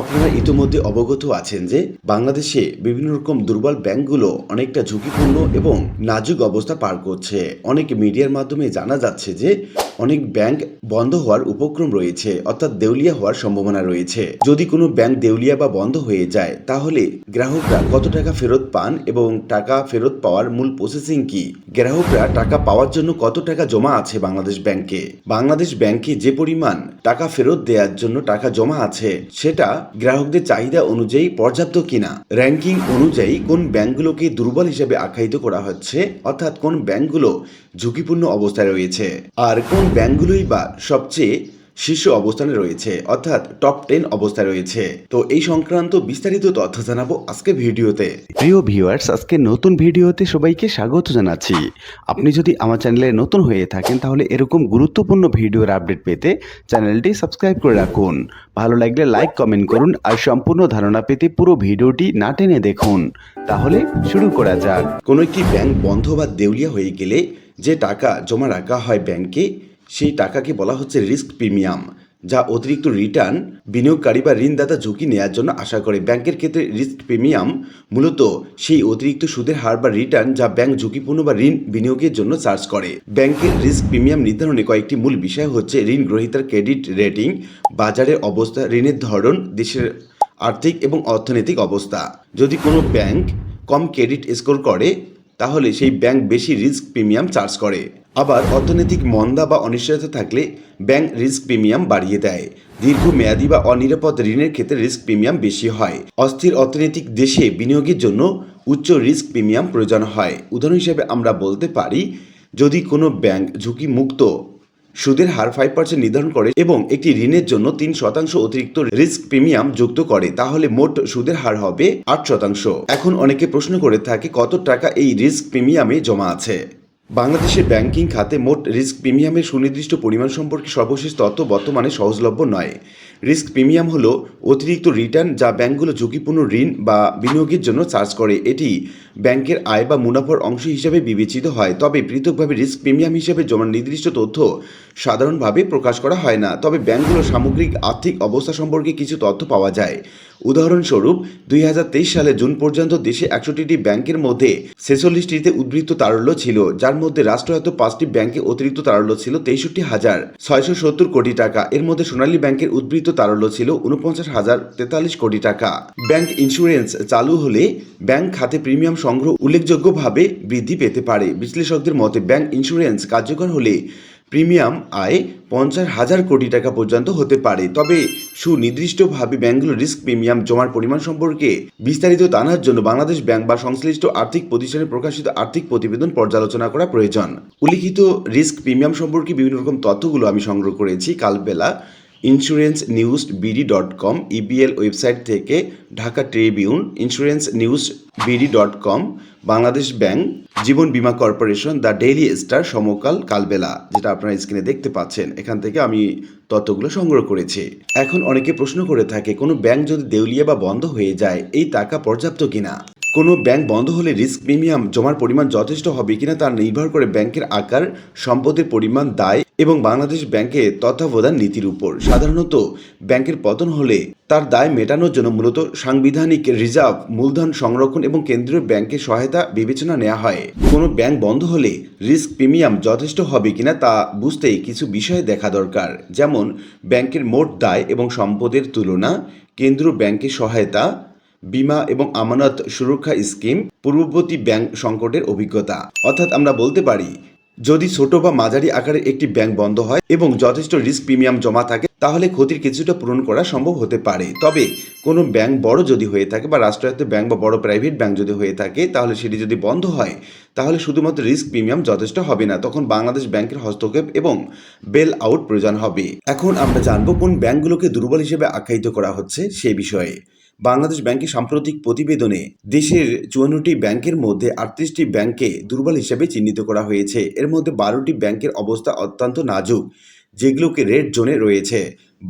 আপনারা ইতিমধ্যে অবগত আছেন যে বাংলাদেশে বিভিন্ন রকম দুর্বল ব্যাংকগুলো অনেকটা ঝুঁকিপূর্ণ এবং নাজুক অবস্থা পার করছে। অনেক মিডিয়ার মাধ্যমে জানা যাচ্ছে যে অনেক ব্যাংক বন্ধ হওয়ার উপক্রম রয়েছে, অর্থাৎ দেউলিয়া হওয়ার সম্ভাবনা রয়েছে। যদি কোনো ব্যাংক দেউলিয়া বা বন্ধ হয়ে যায়, তাহলে গ্রাহকরা কত টাকা ফেরত পান এবং টাকা ফেরত পাওয়ার মূল প্রসেসিং কি? গ্রাহকরা টাকা পাওয়ার জন্য কত টাকা জমা আছে বাংলাদেশ ব্যাংকে? বাংলাদেশ ব্যাংকে যে পরিমাণ টাকা ফেরত দেওয়ার জন্য টাকা জমা আছে, সেটা গ্রাহকদের চাহিদা অনুযায়ী পর্যাপ্ত কিনা? র্যাঙ্কিং অনুযায়ী কোন ব্যাংকগুলোকে দুর্বল হিসেবে আখ্যায়িত করা হচ্ছে? অর্থাৎ কোন ব্যাংকগুলো ঝুঁকিপূর্ণ অবস্থায় রয়েছে? আর কোন ব্যাংকগুলোই বা সবচেয়ে শীর্ষ অবস্থানে রয়েছে অর্থাৎ টপ টেন অবস্থায় রয়েছে। তো এই সংক্রান্ত বিস্তারিত তথ্য জানাব আজকে ভিডিওতে। প্রিয় ভিউয়ার্স আজকে নতুন ভিডিওতে সবাইকে স্বাগত জানাচ্ছি। আপনি যদি আমার চ্যানেলে নতুন হয়ে থাকেন তাহলে এরকম গুরুত্বপূর্ণ ভিডিওর আপডেট পেতে চ্যানেলটি সাবস্ক্রাইব করে রাখুন। ভালো লাগলে লাইক কমেন্ট করুন আর সম্পূর্ণ ধারণা পেতে পুরো ভিডিওটি না টেনে দেখুন। তাহলে শুরু করা যাক। কোনো একটি ব্যাংক বন্ধ বা দেউলিয়া হয়ে গেলে যে টাকা জমা রাখা হয় ব্যাংকে সেই টাকাকে বলা হচ্ছে রিস্ক প্রিমিয়াম, যা অতিরিক্ত রিটার্ন বিনিয়োগকারী বা ঋণদাতা ঝুঁকি নেওয়ার জন্য আশা করে। ব্যাংকের ক্ষেত্রে রিস্ক প্রিমিয়াম মূলত সেই অতিরিক্ত সুদের হার বা রিটার্ন যা ব্যাংক ঝুঁকিপূর্ণ বা ঋণ বিনিয়োগের জন্য চার্জ করে। ব্যাংকের রিস্ক প্রিমিয়াম নির্ধারণে কয়েকটি মূল বিষয় হচ্ছে ঋণ গ্রহীতার ক্রেডিট রেটিং, বাজারের অবস্থা, ঋণের ধরন, দেশের আর্থিক এবং অর্থনৈতিক অবস্থা। যদি কোনো ব্যাংক কম ক্রেডিট স্কোর করে, তাহলে সেই ব্যাংক বেশি রিস্ক প্রিমিয়াম চার্জ করে। আবার অর্থনৈতিক মন্দা বা অনিশ্চয়তা থাকলে ব্যাংক রিস্ক প্রিমিয়াম বাড়িয়ে দেয়। দীর্ঘমেয়াদী বা অনিরাপদ ঋণের ক্ষেত্রে রিস্ক প্রিমিয়াম বেশি হয়। অস্থির অর্থনৈতিক দেশে বিনিয়োগের জন্য উচ্চ রিস্ক প্রিমিয়াম প্রয়োজন হয়। উদাহরণ হিসেবে আমরা বলতে পারি, যদি কোনো ব্যাংক ঝুঁকিমুক্ত সুদের হার ফাইভ পার্সেন্ট নির্ধারণ করে এবং একটি ঋণের জন্য তিন শতাংশ অতিরিক্ত রিস্ক প্রিমিয়াম যুক্ত করে, তাহলে মোট সুদের হার হবে আট শতাংশ। এখন অনেকে প্রশ্ন করে থাকে, কত টাকা এই রিস্ক প্রিমিয়ামে জমা আছে? বাংলাদেশের ব্যাংকিং খাতে মোট রিস্ক প্রিমিয়ামের সুনির্দিষ্ট পরিমাণ সম্পর্কে সর্বশেষ তথ্য বর্তমানে সহজলভ্য নয়। রিস্ক প্রিমিয়াম হলো অতিরিক্ত রিটার্ন যা ব্যাংকগুলো ঝুঁকিপূর্ণ ঋণ বা বিনিয়োগের জন্য চার্জ করে। এটি ব্যাংকের আয় বা মুনাফার অংশ হিসেবে বিবেচিত হয়, তবে পৃথকভাবে রিস্ক প্রিমিয়াম হিসেবে জমা নির্দিষ্ট তথ্য সাধারণভাবে প্রকাশ করা হয় না, তবে ব্যাংকগুলোর সামগ্রিক আর্থিক অবস্থা সম্পর্কে কিছু তথ্য পাওয়া যায়। উদাহরণস্বরূপ, দুই হাজার তেইশ সালে জুন পর্যন্ত দেশে একষট্টিটি ব্যাংকের মধ্যে ছেচল্লিশটিতে উদ্বৃত্ত তারল্য ছিল, যার মধ্যে রাষ্ট্রায়ত্ত পাঁচটি ব্যাংকে অতিরিক্ত তারল্য ছিল তেষট্টি হাজার ছয়শো সত্তর কোটি টাকা। এর মধ্যে সোনালী ব্যাংকের উদ্বৃত্ত তারল্য ছিল উনপঞ্চাশ হাজার তেতাল্লিশ কোটি টাকা। ব্যাংক ইন্স্যুরেন্স চালু হলে ব্যাংক খাতে প্রিমিয়াম সংগ্রহ উল্লেখযোগ্যভাবে বৃদ্ধি পেতে পারে। বিশ্লেষকদের মতে, ব্যাংক ইন্স্যুরেন্স কার্যকর হলে প্রিমিয়াম আয় পঞ্চাশ হাজার কোটি টাকা পর্যন্ত হতে পারে। তবে সুনির্দিষ্টভাবে ব্যাংকগুলোর রিস্ক প্রিমিয়াম জমার পরিমাণ সম্পর্কে বিস্তারিত জানার জন্য বাংলাদেশ ব্যাংক বা সংশ্লিষ্ট আর্থিক প্রতিষ্ঠানে প্রকাশিত আর্থিক প্রতিবেদন পর্যালোচনা করা প্রয়োজন। উল্লিখিত রিস্ক প্রিমিয়াম সম্পর্কে বিভিন্ন রকম তথ্যগুলো আমি সংগ্রহ করেছি। Kalbela insurance news BD dot com EBL website থেকে Dhaka Tribune insurance news BD dot com Bangladesh bank, Jiban Bima corporation, the Daily Star, Samakal, Kalbela, যেটা আপনারা স্ক্রিনে দেখতে পাচ্ছেন। এখান থেকে আমি তথ্যগুলো সংগ্রহ করেছি। এখন অনেকে প্রশ্ন করে থাকে, কোনো ব্যাংক যদি দেউলিয়া বা বন্ধ হয়ে যায়, এই টাকা পর্যাপ্ত কিনা? কোনো ব্যাংক বন্ধ হলে রিস্ক প্রিমিয়াম জমার পরিমাণ যথেষ্ট হবে কিনা তা নির্ভর করে ব্যাংকের আকার, সম্পদের পরিমাণ, দায় এবং বাংলাদেশ ব্যাংকের তত্ত্বাবধান নীতির উপর। সাধারণত ব্যাংকের পতন হলে তার দায় মেটানোর জন্য মূলত সাংবিধানিক রিজার্ভ, মূলধন সংরক্ষণ এবং কেন্দ্রীয় ব্যাংকের সহায়তা বিবেচনা নেওয়া হয়। কোনো ব্যাংক বন্ধ হলে রিস্ক প্রিমিয়াম যথেষ্ট হবে কিনা তা বুঝতে কিছু বিষয় দেখা দরকার। যেমন, ব্যাংকের মোট দায় এবং সম্পদের তুলনা, কেন্দ্রীয় ব্যাংকের সহায়তা, বিমা এবং আমানত সুরক্ষা স্কিম, পূর্ববর্তী ব্যাংক সংকটের অভিজ্ঞতা। অর্থাৎ আমরা বলতে পারি যদি ছোট বা মাঝারি আকারের একটি ব্যাংক বন্ধ হয় এবং যথেষ্ট রিস্ক প্রিমিয়াম জমা থাকে, তাহলে ক্ষতির কিছুটা পূরণ করা সম্ভব হতে পারে। তবে কোনো ব্যাংক বড় যদি হয়ে থাকে বা রাষ্ট্রায়ত্ত ব্যাংক বা বড় প্রাইভেট ব্যাংক যদি হয়ে থাকে, তাহলে সেটি যদি বন্ধ হয়, তাহলে শুধুমাত্র রিস্ক প্রিমিয়াম যথেষ্ট হবে না, তখন বাংলাদেশ ব্যাংকের হস্তক্ষেপ এবং বেল আউট প্রয়োজন হবে। এখন আমরা জানব কোন ব্যাংকগুলোকে দুর্বল হিসেবে আখ্যায়িত করা হচ্ছে সে বিষয়ে। বাংলাদেশ ব্যাংকের সাম্প্রতিক প্রতিবেদনে দেশের চুয়ান্নটি ব্যাংকের মধ্যে আটত্রিশটি ব্যাংকে দুর্বল হিসেবে চিহ্নিত করা হয়েছে। এর মধ্যে বারোটি ব্যাংকের অবস্থা অত্যন্ত নাজুক, যেগুলোকে রেড জোনে রয়েছে।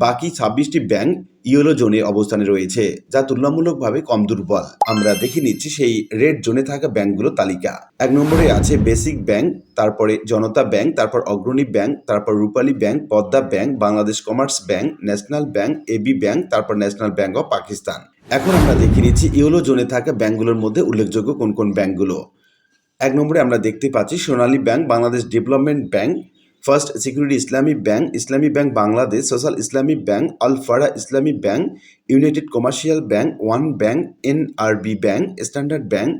বাকি ছাব্বিশটি ব্যাংক ইয়েলো জোনে অবস্থানে রয়েছে, যা তুলনামূলকভাবে কম দুর্বল। আমরা দেখে নিচ্ছি সেই রেড জোনে থাকা ব্যাংকগুলোর তালিকা। এক নম্বরে আছে বেসিক ব্যাংক, তারপরে জনতা ব্যাংক, তারপর অগ্রণী ব্যাংক, তারপর Rupali bank, Padma bank, Bangladesh commerce bank, national bank AB bank, তারপর ন্যাশনাল ব্যাংক অফ পাকিস্তান। এখন আমরা দেখে নিচ্ছি ইয়েলো জোনে থাকা ব্যাঙ্কগুলোর মধ্যে উল্লেখযোগ্য কোন কোন ব্যাঙ্কগুলো। এক নম্বরে আমরা দেখতে পাচ্ছি Sonali bank, Bangladesh development bank, first security Islami bank Islami bank Bangladesh, social Islami bank Al ফারা Islami bank, united commercial bank, one bank, NRB bank, standard bank,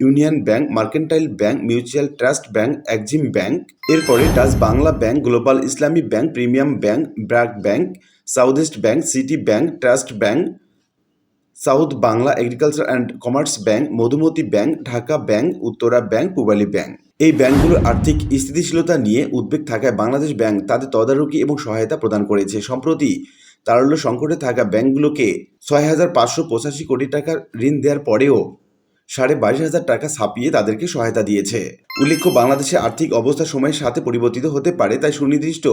union bank, mercantile bank, mutual trust bank, Exim bank. এরপরে Dutch Bangla bank, global Islami bank, premium bank, BRAC bank, south east bank, city bank, trust bank south Bangla agriculture and commerce bank, Madhumati bank, Dhaka bank, Uttara bank, Pubali bank. এই ব্যাংকগুলোর আর্থিক স্থিতিশীলতা নিয়ে উদ্বেগ থাকায় Bangladesh bank তাদের তদারকি এবং সহায়তা প্রদান করেছে। সম্প্রতি তারল্য সংকটে থাকা ব্যাংকগুলোকে ছয় হাজার পাঁচশো পঁচাশি কোটি টাকার ঋণ দেওয়ার পরেও সাড়ে বাইশ হাজার টাকা ছাপিয়ে তাদেরকে সহায়তা দিয়েছে। উল্লেখ্য, বাংলাদেশের আর্থিক অবস্থা সময়ের সাথে পরিবর্তিত হতে পারে, তাই সুনির্দিষ্ট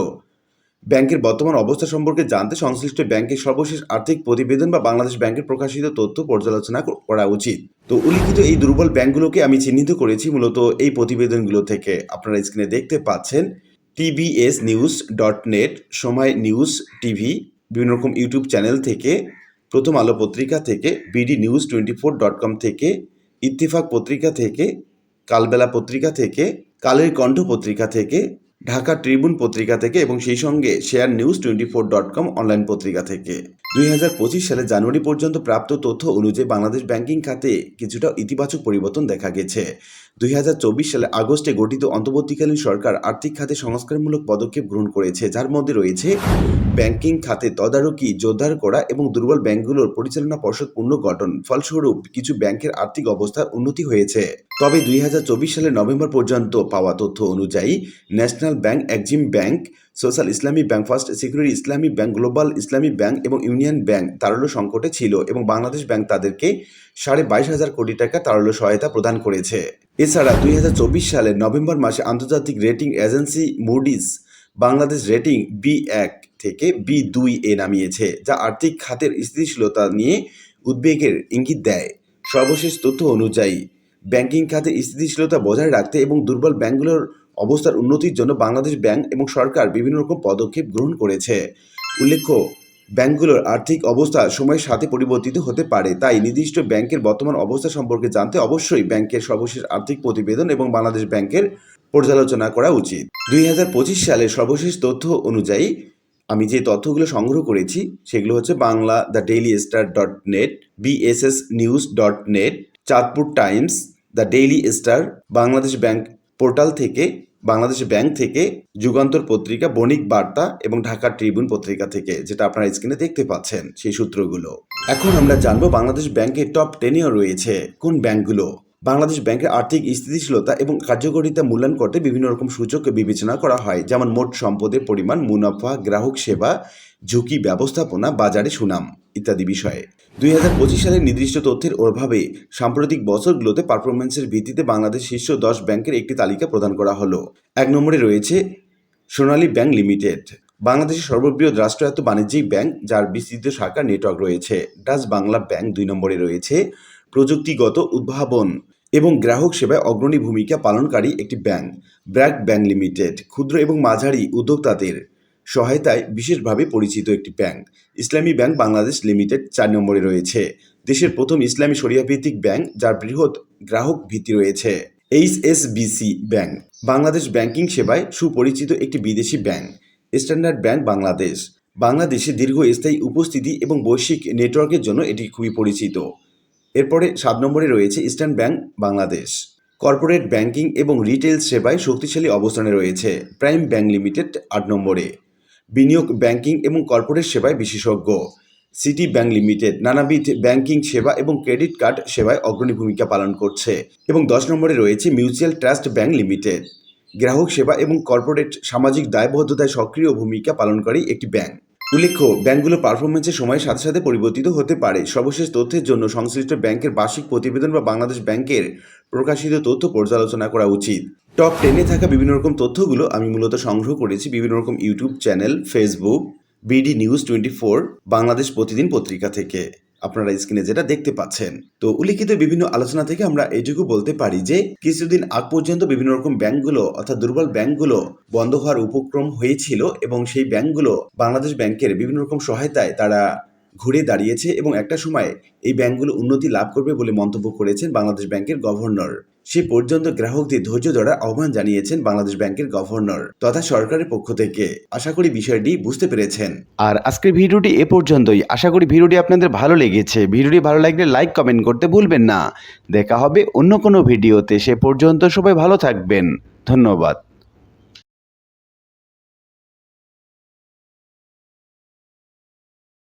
ব্যাংকের বর্তমান অবস্থা সম্পর্কে জানতে সংশ্লিষ্ট ব্যাংকের সর্বশেষ আর্থিক প্রতিবেদন বা বাংলাদেশ ব্যাংকের প্রকাশিত তথ্য পর্যালোচনা করা উচিত। তো উল্লিখিত এই দুর্বল ব্যাংকগুলোকে আমি চিহ্নিত করেছি মূলত এই প্রতিবেদনগুলো থেকে। আপনারা স্ক্রিনে দেখতে পাচ্ছেন TBS news dot net Somoy news TV বিভিন্ন রকম ইউটিউব চ্যানেল থেকে, প্রথম আলো পত্রিকা থেকে BD news twenty four dot com থেকে, ইত্তেফাক পত্রিকা থেকে, কালবেলা পত্রিকা থেকে, কালের কণ্ঠ পত্রিকা থেকে ঢাকা ট্রিবিউন পত্রিকা থেকে এবং সেই সঙ্গে share news twenty four dot com online পত্রিকা থেকে। দুই হাজার পঁচিশ সালে জানুয়ারি পর্যন্ত প্রাপ্ত তথ্য অনুযায়ী বাংলাদেশ ব্যাংকিং খাতে কিছুটা ইতিবাচক পরিবর্তন দেখা গেছে। দুই হাজার চব্বিশ সালে আগস্টে গঠিত অন্তর্বর্তীকালীন সরকার আর্থিক খাতে সংস্কারমূলক পদক্ষেপ গ্রহণ করেছে, যার মধ্যে রয়েছে ব্যাংকিং খাতে তদারকি, জোরদার করা এবং দুর্বল ব্যাংকগুলোর পরিচালনা পর্ষদ পুনর্গঠন ফলস্বরূপ, কিছু ব্যাংকের আর্থিক অবস্থার উন্নতি হয়েছে। তবে দুই হাজার চব্বিশ সালের নভেম্বর পর্যন্ত পাওয়া তথ্য অনুযায়ী national bank, Exim bank social Islami bank, first security Islami bank, global Islami bank এবং ইউনিয়ন ব্যাংক তারল্য সংকটে ছিল এবং বাংলাদেশ ব্যাংক তাদেরকে সাড়ে বাইশ হাজার কোটি টাকা তারল্য সহায়তা প্রদান করেছে। এছাড়া দুই হাজার চব্বিশ সালের নভেম্বর মাসে আন্তর্জাতিক rating agency Moody's Bangladesh rating B এক থেকে বি দুই এ নামিয়েছে, যা আর্থিক খাতের স্থিতিশীলতা নিয়ে উদ্বেগের ইঙ্গিত দেয়। সর্বশেষ তথ্য অনুযায়ী, ব্যাংকিং খাতে স্থিতিশীলতা বজায় রাখতে এবং দুর্বল ব্যাংকগুলোর অবস্থার উন্নতির জন্য বাংলাদেশ ব্যাংক এবং সরকার বিভিন্ন রকম পদক্ষেপ গ্রহণ করেছে। উল্লেখ্য, ব্যাংকগুলোর আর্থিক অবস্থা সময়ের সাথে পরিবর্তিত হতে পারে, তাই নির্দিষ্ট ব্যাংকের বর্তমান অবস্থা সম্পর্কে জানতে অবশ্যই ব্যাংকের সর্বশেষ আর্থিক প্রতিবেদন এবং বাংলাদেশ ব্যাংকের পর্যালোচনা করা উচিত। দুই হাজার পঁচিশ সালের সর্বশেষ তথ্য অনুযায়ী, আমি যে তথ্যগুলো সংগ্রহ করেছি, সেগুলো হচ্ছে Bangla, the daily star dot net, BSS news dot net, Chandpur times, the daily star, Bangladesh bank portal থেকে বাংলাদেশ ব্যাংক থেকে যুগান্তর পত্রিকা, বণিক বার্তা এবং ঢাকা ট্রিবিউন পত্রিকা থেকে, যেটা আপনারা স্ক্রিনে দেখতে পাচ্ছেন সেই সূত্রগুলো। এখন আমরা জানব বাংলাদেশ ব্যাংকের টপ টেনেও রয়েছে কোন ব্যাংকগুলো। বাংলাদেশ ব্যাংকের আর্থিক স্থিতিশীলতা এবং কার্যকারিতা মূল্যায়ন করতে বিভিন্ন রকম সূচক বিবেচনা করা হয়, যেমন মোট সম্পদের পরিমাণ, মুনাফা, গ্রাহক সেবা, ঝুঁকি ব্যবস্থাপনা, বাজারে সুনাম। ইত্যাদি বিষয়ে। দুই হাজার পঁচিশ সালের নির্দিষ্ট তথ্যের অভাবে সাম্প্রতিক বছরগুলোতে পারফরমেন্সের ভিত্তিতে বাংলাদেশ শীর্ষ দশ ব্যাংকের একটি তালিকা প্রদান করা হলো। এক নম্বরে রয়েছে সোনালী ব্যাংক লিমিটেড। বাংলাদেশের সর্ববৃহৎ রাষ্ট্রায়ত্ত বাণিজ্যিক ব্যাংক, যার বিস্তৃত শাখা নেটওয়ার্ক রয়েছে। ডাচ বাংলা ব্যাংক দুই নম্বরে রয়েছে প্রযুক্তিগত উদ্ভাবন এবং গ্রাহক সেবায় অগ্রণী ভূমিকা পালনকারী একটি ব্যাংক, ব্র্যাক ব্যাংক লিমিটেড। ক্ষুদ্র এবং মাঝারি উদ্যোক্তাদের সহায়তায় বিশেষভাবে পরিচিত একটি bank. Islami bank Bangladesh limited চার নম্বরে রয়েছে। দেশের প্রথম ইসলামী শরিয়া ভিত্তিক ব্যাংক, যার বৃহৎ গ্রাহক ভিত্তি রয়েছে। H S HSBC bank, Bangladesh banking সেবায় সুপরিচিত একটি বিদেশি ব্যাংক, স্ট্যান্ডার্ড ব্যাংক বাংলাদেশ। বাংলাদেশে দীর্ঘস্থায়ী উপস্থিতি এবং বৈশ্বিক নেটওয়ার্কের জন্য এটি খুবই পরিচিত। এরপরে সাত নম্বরে রয়েছে eastern bank Bangladesh. Corporate banking এবং রিটেল সেবায় শক্তিশালী অবস্থানে রয়েছে। প্রাইম ব্যাংক লিমিটেড আট নম্বরে। বিনিয়োগ, ব্যাংকিং এবং কর্পোরেট সেবায় বিশেষজ্ঞ। সিটি ব্যাংক লিমিটেড নানাবিধ ব্যাংকিং সেবা এবং ক্রেডিট কার্ড সেবায় অগ্রণী ভূমিকা পালন করছে এবং দশ নম্বরে রয়েছে মিউচুয়াল ট্রাস্ট ব্যাংক লিমিটেড। গ্রাহক সেবা এবং কর্পোরেট সামাজিক দায়বদ্ধতায় সক্রিয় ভূমিকা পালনকারী একটি ব্যাংক। উল্লেখ্য, ব্যাংকগুলো পারফরমেন্সের সময়ের সাথে সাথে পরিবর্তিত হতে পারে। সর্বশেষ তথ্যের জন্য সংশ্লিষ্ট ব্যাংকের বার্ষিক প্রতিবেদন বা বাংলাদেশ ব্যাংকের প্রকাশিত তথ্য পর্যালোচনা করা উচিত। টপ টেনে থাকা বিভিন্ন রকম তথ্যগুলো আমি মূলত সংগ্রহ করেছি বিভিন্ন রকম YouTube channel Facebook BD news twenty four Bangladesh Pratidin পত্রিকা থেকে। আপনারা স্ক্রিনে যেটা দেখতে পাচ্ছেন। তো উল্লিখিত বিভিন্ন আলোচনা থেকে আমরা এইটুকু বলতে পারি যে, কিছুদিন আগ পর্যন্ত বিভিন্ন রকম ব্যাংকগুলো, অর্থাৎ দুর্বল ব্যাংকগুলো বন্ধ হওয়ার উপক্রম হয়েছিল এবং সেই ব্যাংকগুলো বাংলাদেশ ব্যাংকের বিভিন্ন রকম সহায়তায় তারা ঘুরে দাঁড়িয়েছে এবং একটা সময় এই ব্যাংকগুলো উন্নতি লাভ করবে বলে মন্তব্য করেছেন বাংলাদেশ ব্যাংকের গভর্নর। সে পর্যন্ত গ্রাহকদের ধৈর্য ধরার আহ্বান জানিয়েছেন বাংলাদেশ ব্যাংকের গভর্নর তথা সরকারের পক্ষ থেকে। আশা করি বিষয়টি বুঝতে পেরেছেন। আর আজকের ভিডিওটি এ পর্যন্তই। আশা করি ভিডিওটি আপনাদের ভালো লেগেছে। ভিডিওটি ভালো লাগলে লাইক, কমেন্ট করতে ভুলবেন না। দেখা হবে অন্য কোনো ভিডিওতে। সে পর্যন্ত সবাই ভালো থাকবেন। ধন্যবাদ।